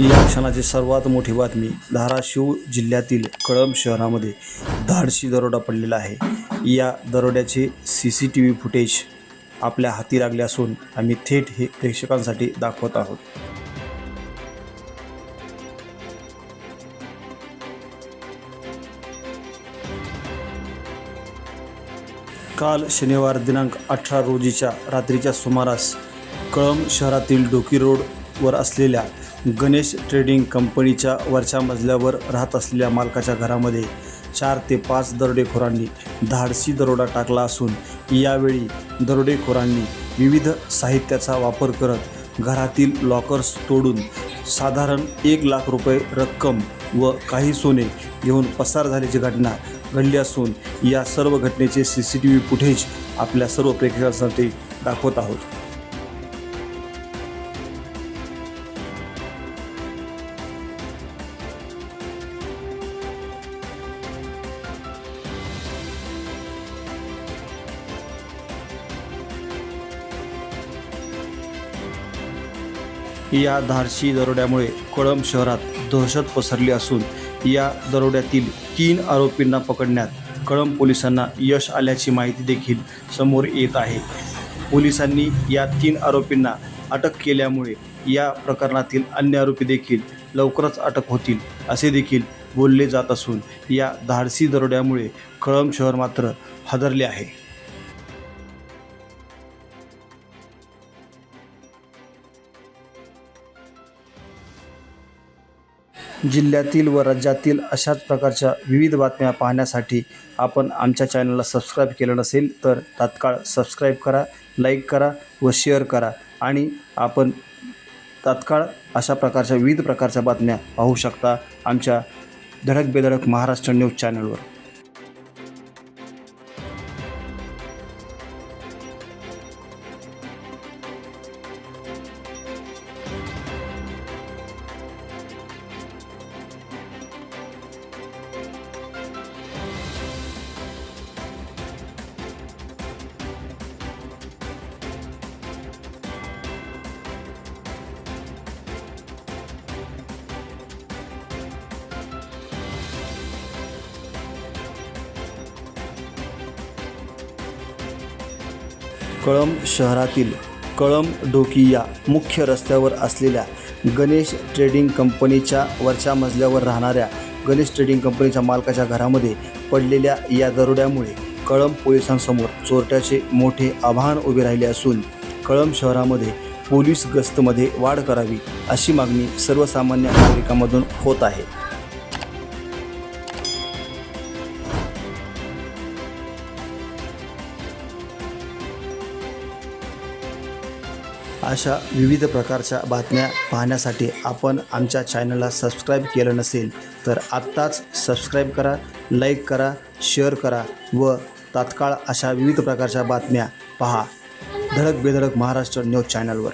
या क्षणाची सर्वात मोठी बातमी धाराशिव जिल्ह्यातील कळंब शहरामध्ये धाडशी दरोडा पडलेला आहे. या दरोड्याचे C C T V footage आपल्या हाती लागले असून आम्ही थेट हे प्रेक्षकांसाठी दाखवत आहोत. काल शनिवार दिनांक अठरा रोजीच्या रात्रीच्या सुमारास कळंब शहरातील डोकी रोडवर असलेल्या गणेश ट्रेडिंग कंपनीच्या वरच्या मजल्यावर राहत असलेल्या मालकाच्या घरामध्ये चार ते पाच दरोडेखोरांनी धाडसी दरोडा टाकला असून यावेळी दरोडेखोरांनी विविध साहित्याचा वापर करत घरातील लॉकर्स तोडून साधारण एक लाख रुपये रक्कम व काही सोने घेऊन पसार झाल्याची घटना घडली असून या सर्व घटनेचे C C T V footage आपल्या सर्व प्रेक्षकांसाठी दाखवत आहोत. या धारशी दरोड्यामुळे कळंब शहरात दहशत पसरली असून या दरोड्यातील तीन आरोपींना पकडण्यात कळंब पोलिसांना यश आल्याची माहिती देखील समोर येत आहे. पोलिसांनी या तीन आरोपींना अटक केल्यामुळे या प्रकरणातील अन्य आरोपी देखील लवकरच अटक होतील असे देखील बोलले जात असून या धाडसी दरोड्यामुळे कळंब शहर मात्र हादरले आहे. जिल्ह्यातील व राज्यातील अशाच प्रकारच्या विविध बातम्या पाहण्यासाठी आपण आमच्या चॅनलला सबस्क्राईब केलं नसेल तर तात्काळ सबस्क्राईब करा लाईक करा व शेअर करा. आणि आपण तात्काळ अशा प्रकारच्या विविध प्रकारच्या बातम्या पाहू शकता आमच्या धडक बेधडक महाराष्ट्र न्यूज चॅनलवर. कळंब शहरातील कळंब डोकी या मुख्य रस्त्यावर असलेल्या गणेश ट्रेडिंग कंपनीच्या वरच्या मजल्यावर राहणाऱ्या गणेश ट्रेडिंग कंपनीच्या मालकाच्या घरामध्ये पडलेल्या या दरोड्यामुळे कळंब पोलिसांसमोर चोरट्याचे मोठे आव्हान उभे राहिले असून कळंब शहरामध्ये पोलीस गस्तमध्ये वाढ करावी अशी मागणी सर्वसामान्य नागरिकांमधून होत आहे. अशा विविध प्रकारच्या बातम्या पाहण्यासाठी आपण आमच्या चॅनलला सबस्क्राईब केलं नसेल तर आत्ताच सबस्क्राईब करा लाईक करा शेअर करा व तात्काळ अशा विविध प्रकारच्या बातम्या पहा. धडक बेधडक महाराष्ट्र न्यूज चॅनलवर